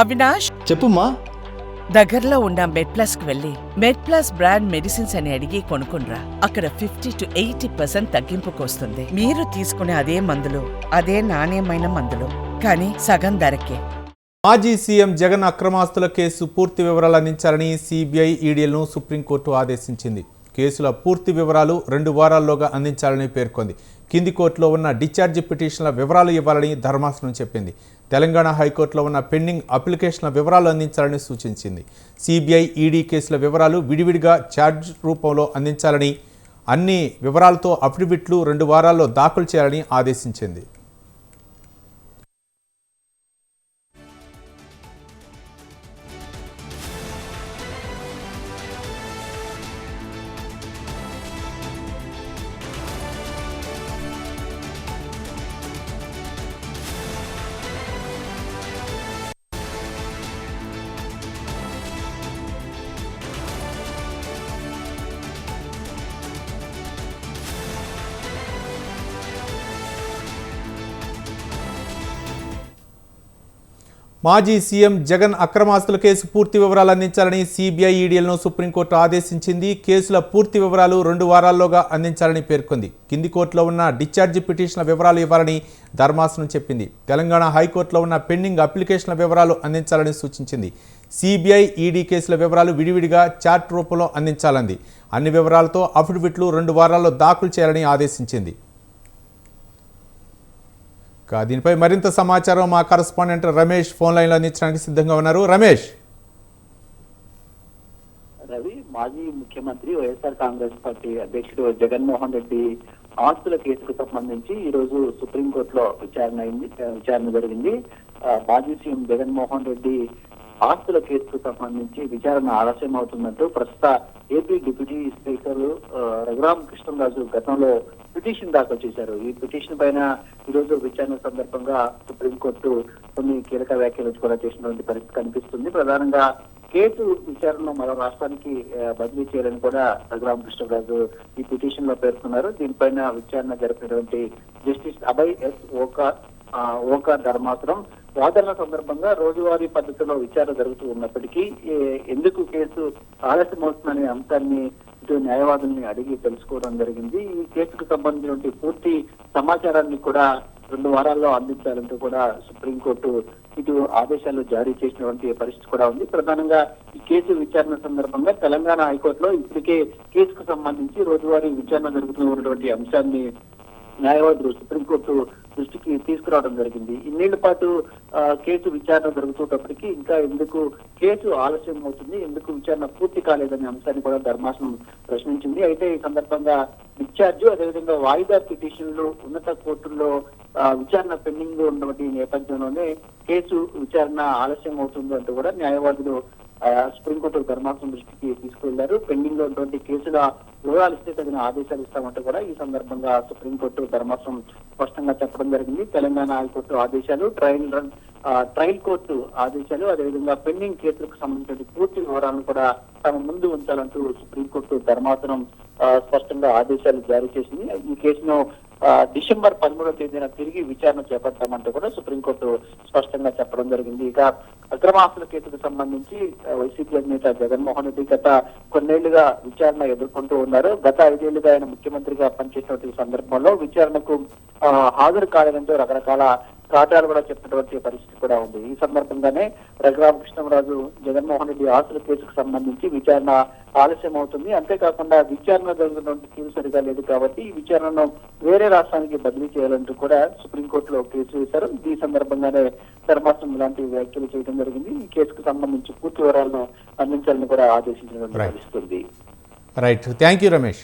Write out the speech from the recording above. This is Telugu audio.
అవినాష్? చెప్పుమా దగ్గరలో ఉన్న మెడ్ ప్లస్కు వెళ్ళి మెడ్ ప్లస్ బ్రాండ్ మెడిసిన్స్ అని అడిగి కొనుక్కునరా అక్కడ ఫిఫ్టీ టు ఎయిటీ పర్సెంట్ తగ్గింపుకు వస్తుంది మీరు తీసుకునే అదే మందులు అదే నాణ్యమైన మందులు కానీ సగం ధరకే. మాజీ సీఎం జగన్ అక్రమాస్తుల కేసు పూర్తి వివరాలు అందించాలని సిబిఐ ఈడీలను సుప్రీంకోర్టు ఆదేశించింది. కేసుల పూర్తి వివరాలు రెండు వారాల్లోగా అందించాలని పేర్కొంది. కింది కోర్టులో ఉన్న డిశ్చార్జ్ పిటిషన్ల వివరాలు ఇవ్వాలని ధర్మాసనం చెప్పింది. తెలంగాణ హైకోర్టులో ఉన్న పెండింగ్ అప్లికేషన్ల వివరాలు అందించాలని సూచించింది. సిబిఐ ఈడీ కేసుల వివరాలు విడివిడిగా ఛార్జ్ రూపంలో అందించాలని అన్ని వివరాలతో అఫిడవిట్లు రెండు వారాల్లో దాఖలు చేయాలని ఆదేశించింది. మాజీ సీఎం జగన్ అక్రమాస్తుల కేసు పూర్తి వివరాలు అందించాలని సిబిఐ ఈడీలను సుప్రీంకోర్టు ఆదేశించింది. కేసుల పూర్తి వివరాలు రెండు వారాల్లోగా అందించాలని పేర్కొంది. కింది కోర్టులో ఉన్న డిశ్చార్జ్ పిటిషన్ల వివరాలు ఇవ్వాలని ధర్మాసనం చెప్పింది. తెలంగాణ హైకోర్టులో ఉన్న పెండింగ్ అప్లికేషన్ల వివరాలు అందించాలని సూచించింది. సిబిఐ ఈడీ కేసుల వివరాలు విడివిడిగా చార్ట్ రూపంలో అందించాలంది. అన్ని వివరాలతో అఫిడవిట్లు రెండు వారాల్లో దాఖలు చేయాలని ఆదేశించింది. ఇక దీనిపై మరింత సమాచారం మా కరస్పాండెంట్ రమేష్ ఫోన్ లైన్లో అందించడానికి సిద్ధంగా ఉన్నారు. రమేష్. రవి మాజీ ముఖ్యమంత్రి వైఎస్ఆర్ కాంగ్రెస్ పార్టీ అధ్యక్షుడు జగన్మోహన్ రెడ్డి ఆస్తుల కేసుకు సంబంధించి ఈ రోజు సుప్రీంకోర్టులో విచారణ అయింది విచారణ జరిగింది. మాజీ సీఎం జగన్మోహన్ రెడ్డి ఆస్తుల కేసుకు సంబంధించి విచారణ ఆలస్యం అవుతున్నట్టు ప్రస్తుత AP deputy speaker Raghuram Raghurama Krishnaraju గతంలో పిటిషన్ దాఖలు చేశారు. ఈ పిటిషన్ పైన ఈ రోజు విచారణ సందర్భంగా సుప్రీంకోర్టు కొన్ని కీలక వ్యాఖ్యలు కూడా చేసినటువంటి పరిస్థితి కనిపిస్తుంది. ప్రధానంగా కేసు విచారణను మరో రాష్ట్రానికి బదిలీ చేయాలని కూడా రఘురామకృష్ణరాజు ఈ పిటిషన్లో పేర్కొన్నారు. దీనిపైన విచారణ జరిపినటువంటి జస్టిస్ అభయ్ ఎస్ ఓకార్ ఓకా ఓకార్ ధర్మాసనం వాదనల సందర్భంగా రోజువారీ పద్ధతిలో విచారణ జరుగుతూ ఉన్నప్పటికీ ఏ- ఎందుకు కేసు ఆలస్యం అవుతుందనే అంశాన్ని ఇటు న్యాయవాదుల్ని అడిగి తెలుసుకోవడం జరిగింది. ఈ కేసుకు సంబంధించినటువంటి పూర్తి సమాచారాన్ని కూడా రెండు వారాల్లో అందించాలంటూ కూడా సుప్రీంకోర్టు ఇటు ఆదేశాలు జారీ చేసినటువంటి పరిస్థితి కూడా ఉంది. ప్రధానంగా ఈ కేసు విచారణ సందర్భంగా తెలంగాణ హైకోర్టులో ఇప్పటికే కేసుకు సంబంధించి రోజువారీ విచారణ జరుగుతూ ఉన్నటువంటి అంశాన్ని న్యాయవాదులు సుప్రీంకోర్టు దృష్టికి తీసుకురావడం జరిగింది. ఇన్నేళ్ళ పాటు ఆ, కేసు విచారణ జరుగుతున్నప్పటికీ ఇంకా ఎందుకు కేసు ఆలస్యం అవుతుంది ఎందుకు విచారణ పూర్తి కాలేదనే అంశాన్ని కూడా ధర్మాసనం ప్రశ్నించింది. అయితే ఈ సందర్భంగా డిశ్చార్జ్ అదేవిధంగా వాయిదా పిటిషన్లు ఉన్నత కోర్టుల్లో ఆ, విచారణ పెండింగ్లో ఉన్నటువంటి నేపథ్యంలోనే కేసు విచారణ ఆలస్యం అవుతుంది అంటూ కూడా న్యాయవాదులు ఆ, సుప్రీంకోర్టు ధర్మాసనం దృష్టికి తీసుకువెళ్ళారు పెండింగ్లో ఉన్నటువంటి కేసుల వివరాలు ఇస్తే తగిన ఆదేశాలు ఇస్తామంటూ కూడా ఈ సందర్భంగా సుప్రీంకోర్టు ధర్మాసనం స్పష్టంగా చెప్పడం జరిగింది. తెలంగాణ హైకోర్టు ఆదేశాలు ట్రయల్ రన్ ఆ, ట్రయల్ కోర్టు ఆదేశాలు అదేవిధంగా పెండింగ్ కేసులకు సంబంధించిన పూర్తి వివరాలను కూడా తమ ముందు ఉంచాలంటూ సుప్రీంకోర్టు ధర్మాసనం ఆ, స్పష్టంగా ఆదేశాలు జారీ చేసింది. ఈ కేసును డిసెంబర్ పదమూడవ తేదీన తిరిగి విచారణ చేపడతామంటూ కూడా సుప్రీంకోర్టు స్పష్టంగా చెప్పడం జరిగింది. ఇక అక్రమాస్తుల కేసుకు సంబంధించి వైసీపీ అధినేత జగన్మోహన్ రెడ్డి గత కొన్నేళ్ళుగా విచారణ ఎదుర్కొంటూ ఉన్నారు. గత ఐదేళ్ళుగా ఆయన ముఖ్యమంత్రిగా పనిచేసినటువంటి సందర్భంలో విచారణకు ఆ, హాజరు కాలేదంటూ రకరకాల కాటాలు కూడా చెప్పినటువంటి పరిస్థితి కూడా ఉంది. ఈ సందర్భంగానే రఘురామకృష్ణరాజు జగన్మోహన్ రెడ్డి ఆస్తుల కేసుకు సంబంధించి విచారణ ఆలస్యం అవుతుంది అంతేకాకుండా విచారణ జరుగుతున్నటువంటి తీరు సరిగా లేదు కాబట్టి ఈ విచారణను వేరే రాష్ట్రానికి బదిలీ చేయాలంటూ కూడా సుప్రీంకోర్టులో కేసు వేశారు. ఈ సందర్భంగానే ధర్మాసనం ఇలాంటి వ్యాఖ్యలు చేయడం జరిగింది. ఈ కేసుకు సంబంధించి పూర్తి వివరాలను అందించాలని కూడా. పరిస్థితి ఉంది రైట్ థ్యాంక్ యూ రమేష్